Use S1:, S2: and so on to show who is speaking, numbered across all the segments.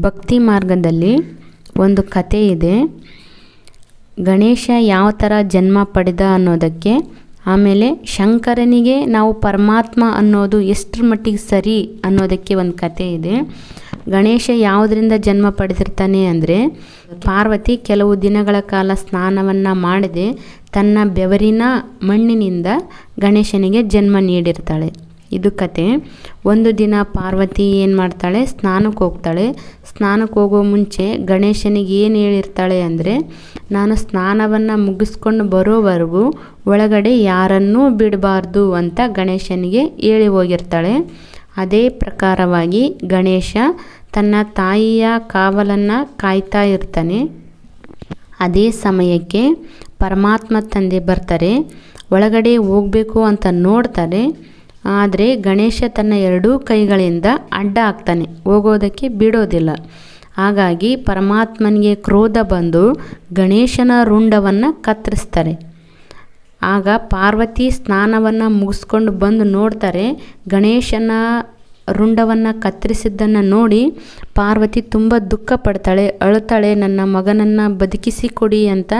S1: ಭಕ್ತಿ ಮಾರ್ಗದಲ್ಲಿ ಒಂದು ಕತೆ ಇದೆ. ಗಣೇಶ ಯಾವ ಥರ ಜನ್ಮ ಪಡೆದ ಅನ್ನೋದಕ್ಕೆ, ಆಮೇಲೆ ಶಂಕರನಿಗೆ ನಾವು ಪರಮಾತ್ಮ ಅನ್ನೋದು ಎಷ್ಟರ ಮಟ್ಟಿಗೆ ಸರಿ ಅನ್ನೋದಕ್ಕೆ ಒಂದು ಕತೆ ಇದೆ. ಗಣೇಶ ಯಾವುದರಿಂದ ಜನ್ಮ ಪಡೆದಿರ್ತಾನೆ ಅಂದರೆ, ಪಾರ್ವತಿ ಕೆಲವು ದಿನಗಳ ಕಾಲ ಸ್ನಾನವನ್ನು ಮಾಡದೆ ತನ್ನ ಬೆವರಿನ ಮಣ್ಣಿನಿಂದ ಗಣೇಶನಿಗೆ ಜನ್ಮ ನೀಡಿರ್ತಾಳೆ. ಇದು ಕತೆ. ಒಂದು ದಿನ ಪಾರ್ವತಿ ಏನು ಮಾಡ್ತಾಳೆ? ಸ್ನಾನಕ್ಕೆ ಹೋಗ್ತಾಳೆ. ಸ್ನಾನಕ್ಕೆ ಹೋಗೋ ಮುಂಚೆ ಗಣೇಶನಿಗೆ ಏನು ಹೇಳಿರ್ತಾಳೆ ಅಂದರೆ, ನಾನು ಸ್ನಾನವನ್ನು ಮುಗಿಸ್ಕೊಂಡು ಬರೋವರೆಗೂ ಒಳಗಡೆ ಯಾರನ್ನೂ ಬಿಡಬಾರ್ದು ಅಂತ ಗಣೇಶನಿಗೆ ಹೇಳಿ ಹೋಗಿರ್ತಾಳೆ. ಅದೇ ಪ್ರಕಾರವಾಗಿ ಗಣೇಶ ತನ್ನ ತಾಯಿಯ ಕಾವಲನ್ನು ಕಾಯ್ತಾ ಇರ್ತಾನೆ. ಅದೇ ಸಮಯಕ್ಕೆ ಪರಮಾತ್ಮ ತಂದೆ ಬರ್ತಾರೆ. ಒಳಗಡೆ ಹೋಗಬೇಕು ಅಂತ ನೋಡ್ತಾರೆ. ಆದರೆ ಗಣೇಶ ತನ್ನ ಎರಡೂ ಕೈಗಳಿಂದ ಅಡ್ಡ ಆಗ್ತಾನೆ, ಹೋಗೋದಕ್ಕೆ ಬಿಡೋದಿಲ್ಲ. ಹಾಗಾಗಿ ಪರಮಾತ್ಮನಿಗೆ ಕ್ರೋಧ ಬಂದು ಗಣೇಶನ ರುಂಡವನ್ನು ಕತ್ತರಿಸ್ತಾರೆ. ಆಗ ಪಾರ್ವತಿ ಸ್ನಾನವನ್ನು ಮುಗಿಸ್ಕೊಂಡು ಬಂದು ನೋಡ್ತಾರೆ, ಗಣೇಶನ ರುಂಡವನ್ನು ಕತ್ತರಿಸಿದ್ದನ್ನು ನೋಡಿ ಪಾರ್ವತಿ ತುಂಬ ದುಃಖ ಪಡ್ತಾಳೆ. ಅಳುತ್ತಾಳೆ, ನನ್ನ ಮಗನನ್ನು ಬದುಕಿಸಿ ಕೊಡಿ ಅಂತ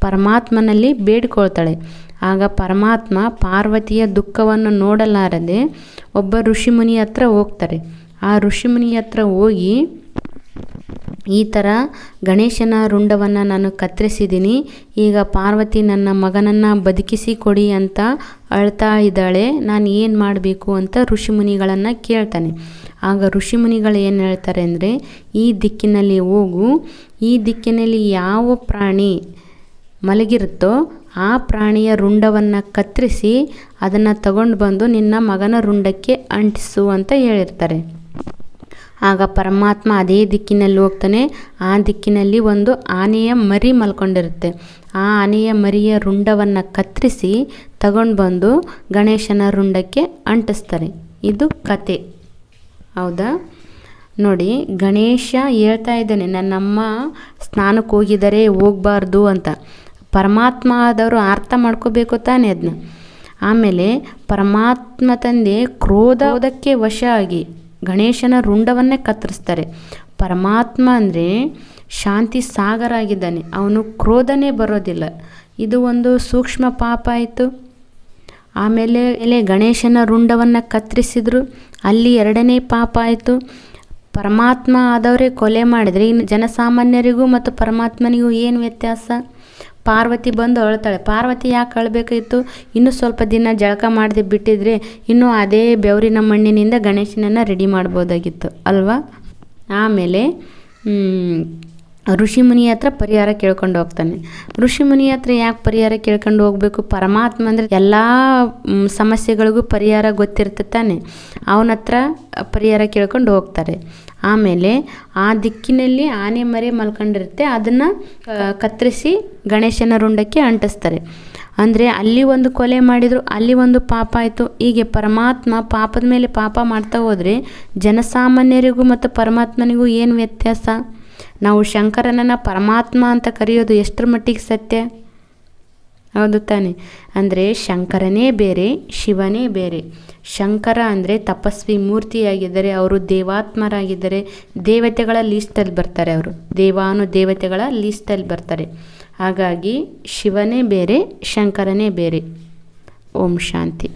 S1: ಪರಮಾತ್ಮನಲ್ಲಿ ಬೇಡಿಕೊಳ್ತಾಳೆ. ಆಗ ಪರಮಾತ್ಮ ಪಾರ್ವತಿಯ ದುಃಖವನ್ನು ನೋಡಲಾರದೆ ಒಬ್ಬ ಋಷಿಮುನಿ ಹತ್ರ ಹೋಗ್ತಾರೆ. ಆ ಋಷಿಮುನಿ ಹತ್ರ ಹೋಗಿ ಈ ಥರ ಗಣೇಶನ ರುಂಡವನ್ನು ನಾನು ಕತ್ತರಿಸಿದ್ದೀನಿ ಈಗ ಪಾರ್ವತಿ ನನ್ನ ಮಗನನ್ನು ಬದುಕಿಸಿ ಕೊಡಿ ಅಂತ ಅಳ್ತಾ ಇದ್ದಾಳೆ. ನಾನು ಏನು ಮಾಡಬೇಕು ಅಂತ ಋಷಿಮುನಿಗಳನ್ನು ಕೇಳ್ತಾನೆ. ಆಗ ಋಷಿಮುನಿಗಳು ಏನು ಹೇಳ್ತಾರೆ ಅಂದರೆ, ಈ ದಿಕ್ಕಿನಲ್ಲಿ ಹೋಗು. ಈ ದಿಕ್ಕಿನಲ್ಲಿ ಯಾವ ಪ್ರಾಣಿ ಮಲಗಿರುತ್ತೋ ಆ ಪ್ರಾಣಿಯ ರುಂಡವನ್ನು ಕತ್ತರಿಸಿ ಅದನ್ನು ತಗೊಂಡು ಬಂದು ನಿನ್ನ ಮಗನ ರುಂಡಕ್ಕೆ ಅಂಟಿಸು ಅಂತ ಹೇಳಿರ್ತಾರೆ. ಆಗ ಪರಮಾತ್ಮ ಅದೇ ದಿಕ್ಕಿನಲ್ಲಿ ಹೋಗ್ತಾನೆ, ಆ ದಿಕ್ಕಿನಲ್ಲಿ ಒಂದು ಆನೆಯ ಮರಿ ಮಲ್ಕೊಂಡಿರುತ್ತೆ. ಆ ಆನೆಯ ಮರಿಯ ರುಂಡವನ್ನು ಕತ್ತರಿಸಿ ತಗೊಂಡು ಬಂದು ಗಣೇಶನ ರುಂಡಕ್ಕೆ ಅಂಟಿಸ್ತಾರೆ. ಇದು ಕತೆ. ಹೌದಾ? ನೋಡಿ, ಗಣೇಶ ಹೇಳ್ತಾ ಇದ್ದಾನೆ, ನನ್ನಮ್ಮ ಸ್ನಾನಕ್ಕೆ ಹೋಗಿದ್ದಾರೆ ಹೋಗಬಾರ್ದು ಅಂತ. ಪರಮಾತ್ಮ ಆದವರು ಅರ್ಥ ಮಾಡ್ಕೋಬೇಕು ತಾನೆ ಅದನ್ನ ಆಮೇಲೆ ಪರಮಾತ್ಮ ತಂದೆ ಕ್ರೋಧೋದಕ್ಕೆ ವಶ ಆಗಿ ಗಣೇಶನ ರುಂಡವನ್ನೇ ಕತ್ತರಿಸ್ತಾರೆ. ಪರಮಾತ್ಮ ಅಂದರೆ ಶಾಂತಿ ಸಾಗರ ಆಗಿದ್ದಾನೆ. ಅವನು ಕ್ರೋಧನೇ ಬರೋದಿಲ್ಲ. ಇದು ಒಂದು ಸೂಕ್ಷ್ಮ ಪಾಪ ಆಯಿತು. ಆಮೇಲೆ ಎಲೆ ಗಣೇಶನ ರುಂಡವನ್ನು ಕತ್ತರಿಸಿದ್ರು. ಅಲ್ಲಿ ಎರಡನೇ ಪಾಪ ಆಯಿತು. ಪರಮಾತ್ಮ ಆದವರೇ ಕೊಲೆ ಮಾಡಿದರೆ ಇನ್ನು ಜನಸಾಮಾನ್ಯರಿಗೂ ಮತ್ತು ಪರಮಾತ್ಮನಿಗೂ ಏನು ವ್ಯತ್ಯಾಸ? ಪಾರ್ವತಿ ಬಂದು ಅಳ್ತಾಳೆ. ಪಾರ್ವತಿ ಯಾಕೆ ಅಳಬೇಕಾಗಿತ್ತು ಇನ್ನೂ ಸ್ವಲ್ಪ ದಿನ ಜಳಕ ಮಾಡದೆ ಬಿಟ್ಟಿದ್ರೆ ಇನ್ನೂ ಅದೇ ಬೆವರಿನ ಮಣ್ಣಿನಿಂದ ಗಣೇಶನನ್ನು ರೆಡಿ ಮಾಡ್ಬೋದಾಗಿತ್ತು. ಅಲ್ವಾ? ಆಮೇಲೆ ಋಷಿಮುನಿ ಹತ್ರ ಪರಿಹಾರ ಕೇಳ್ಕೊಂಡು ಹೋಗ್ತಾನೆ. ಋಷಿಮುನಿ ಹತ್ರ ಯಾಕೆ ಪರಿಹಾರ ಕೇಳ್ಕೊಂಡು ಹೋಗಬೇಕು? ಪರಮಾತ್ಮ ಅಂದರೆ ಎಲ್ಲ ಸಮಸ್ಯೆಗಳಿಗೂ ಪರಿಹಾರ ಗೊತ್ತಿರುತ್ತೆ ತಾನೆ ಅವನ ಹತ್ರ ಪರಿಹಾರ ಕೇಳ್ಕೊಂಡು ಹೋಗ್ತಾರೆ. ಆಮೇಲೆ ಆ ದಿಕ್ಕಿನಲ್ಲಿ ಆನೆ ಮರೆ ಮಲ್ಕೊಂಡಿರುತ್ತೆ. ಅದನ್ನು ಕತ್ತರಿಸಿ ಗಣೇಶನ ರುಂಡಕ್ಕೆ ಅಂಟಿಸ್ತಾರೆ. ಅಂದರೆ ಅಲ್ಲಿ ಒಂದು ಕೊಲೆ ಮಾಡಿದರು, ಅಲ್ಲಿ ಒಂದು ಪಾಪ ಆಯಿತು. ಹೀಗೆ ಪರಮಾತ್ಮ ಪಾಪದ ಮೇಲೆ ಪಾಪ ಮಾಡ್ತಾ ಹೋದರೆ ಜನಸಾಮಾನ್ಯರಿಗೂ ಮತ್ತು ಪರಮಾತ್ಮನಿಗೂ ಏನು ವ್ಯತ್ಯಾಸ? ನಾವು ಶಂಕರನನ್ನು ಪರಮಾತ್ಮ ಅಂತ ಕರೆಯೋದು ಎಷ್ಟರ ಮಟ್ಟಿಗೆ ಸತ್ಯ? ಹೌದು ತಾನೆ. ಅಂದರೆ ಶಂಕರನೇ ಬೇರೆ, ಶಿವನೇ ಬೇರೆ. ಶಂಕರ ಅಂದರೆ ತಪಸ್ವಿ ಮೂರ್ತಿಯಾಗಿದ್ದರೆ ಅವರು ದೇವಾತ್ಮರಾಗಿದ್ದರೆ ದೇವತೆಗಳ ಲೀಸ್ಟಲ್ಲಿ ಬರ್ತಾರೆ ಅವರು. ದೇವಾನು ದೇವತೆಗಳ ಲೀಸ್ಟಲ್ಲಿ ಬರ್ತಾರೆ. ಹಾಗಾಗಿ ಶಿವನೇ ಬೇರೆ, ಶಂಕರನೇ ಬೇರೆ. ಓಂ ಶಾಂತಿ.